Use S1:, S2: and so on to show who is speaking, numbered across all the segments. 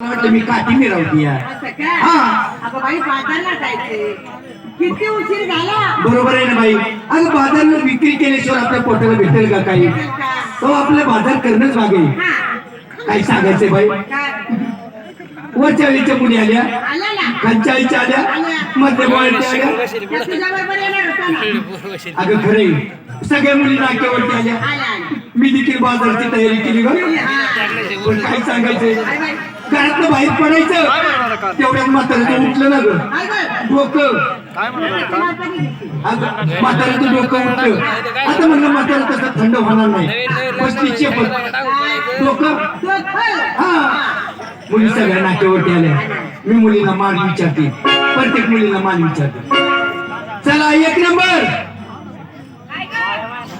S1: मी काठी मिरवती हा.
S2: किती उशीर झाला?
S1: बरोबर आहे ना बाई? अगं बाजारला विक्री केल्याशिवाय आपल्या पोटाला भेटेल का काही? तो आपले बाजार करणंच मागे.
S2: हा.
S1: काही सांगायचंय बाई? वरच्या वेळीच्या मुली आल्या.
S2: आला ना
S1: खालच्या आईच्या आल्या मध्य आल्या अगं खरे सगळ्या मुली नाक्यावरती आल्या.
S2: आला आला
S1: मी देखील बाजारची तयारी केली ग
S2: हा.
S1: पण काय सांगायचंय? घरातलं बाहेर पडायचं. तेवढ्यात म्हाताऱ्याचं उठलं ना ग.
S2: काय गं?
S1: डोकं म्हाताऱ्याचं डोकं उठलं. आता म्हणलं म्हातारा तसं थंड होणार नाही. पस्तीसशे पण. डोकं. हा. मुली सगळ्या नाट्यावरती आल्या. मी मुलीला मान विचारते. प्रत्येक मुलीला मान विचारते. चला एक नंबर.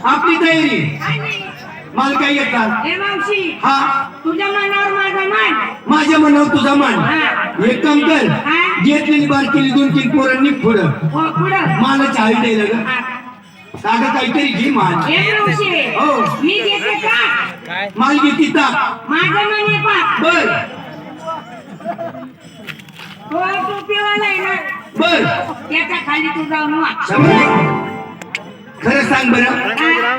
S1: आपली तयारी. माल काय येतात.
S2: ए मावशी
S1: हा.
S2: तुझ्या मनावर माझा मान.
S1: माझ्या मनावर तुझा मान. एक काम कर. घेतलेली बार केली दोन तीन पोरांनी पुढं.
S2: हो पुढं.
S1: मालाची हाई द्यायला ग
S2: हा.
S1: अगं काहीतरी घे मान
S2: ए मावशी
S1: हो.
S2: मी घेते का?
S1: माल घेती ताप
S2: माझं मन पा
S1: बर.
S2: तो टोपीवाला आहे ना?
S1: बर.
S2: त्याच्याखाली तू जाऊन
S1: शंभर. खरं सांग बरं.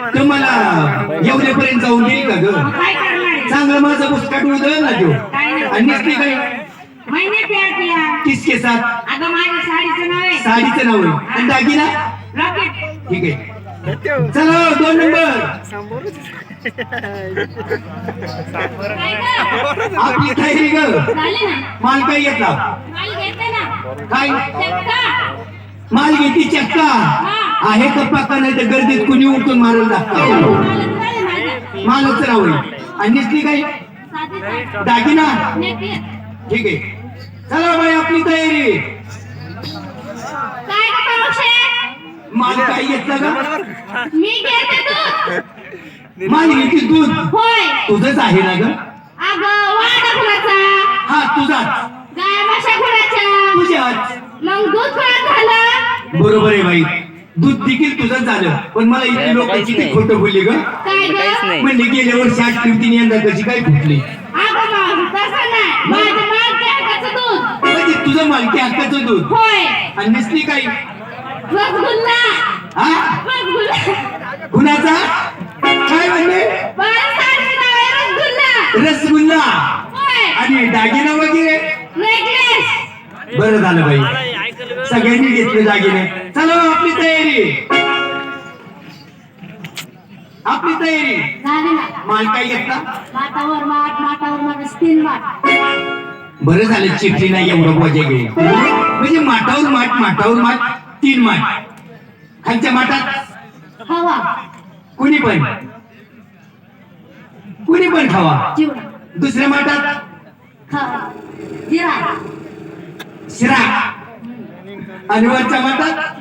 S1: तुम्हाला एवढ्यापर्यंत जाऊन येईल का ग? चांगलं माझं पुस्तक उधळ ना देऊ. आणि नुसती काय?
S2: महिने प्यार किया
S1: किसके साथ?
S2: अगं माझ्या साडीचं नाव आहे.
S1: साडीचं नाव आहे. आणि दागिना?
S2: रॉकेट
S1: ठीक आहे. चला दोन नंबर? आपली तयारी ग माल काय घेतला?
S2: माल
S1: काय. माल घेती चक्का आहे का पक्का नाही तर गर्दीत कुणी उठून मारून लागतं
S2: मालच
S1: राहू आणि
S2: साधी साडी.
S1: दागिना. ठीक आहे. चला बाई आपली तयारी? माल काय घेतला का
S2: मी घेते दूध.
S1: माल घेती दूध तुझंच आहे ना ग? हा तुझाच. तुझ्याच.
S2: मग दूध झालं
S1: बरोबर आहे बाई. दूध देखील तुझंच झालं. पण मला इतकी लोक किती खोटं बोलली ग?
S2: काय गं?
S1: म्हणजे गेल्या वर्षी आठ फिरतीने यंदा कशी काय फुटली?
S2: अगं मावशी तसं नाही. माझं दूध.
S1: म्हणजे तुझं मालकी हक्काचं दूध.
S2: होय.
S1: आणि नुसती काय?
S2: रसगुल्ला.
S1: हा?
S2: रसगुल्ला.
S1: कुणाचा? काय म्हणले?
S2: नाव आहे रसगुल्ला.
S1: रसगुल्ला.
S2: होय.
S1: आणि दागिना वगैरे?
S2: नेकलेस.
S1: बरं झालं बाई. सगळ्यांनी घेतले दागिने. चला हो, आपली तयारी. आपली तयारी.
S2: झाले ना.
S1: माल काय घेतला?
S2: माटावर माठ माटावर माठ तीन माठ.
S1: बरं झालं चिठ्ठी नाही एवढं बोजा घेऊन म्हणजे माठावर माठ माठावर माठ तीन माठ. खालच्या माठात?
S2: हवा.
S1: कुणी पण? कुणी पण खावा. दुसऱ्या माठात? शिरा. आणि वरच्या म्हणतात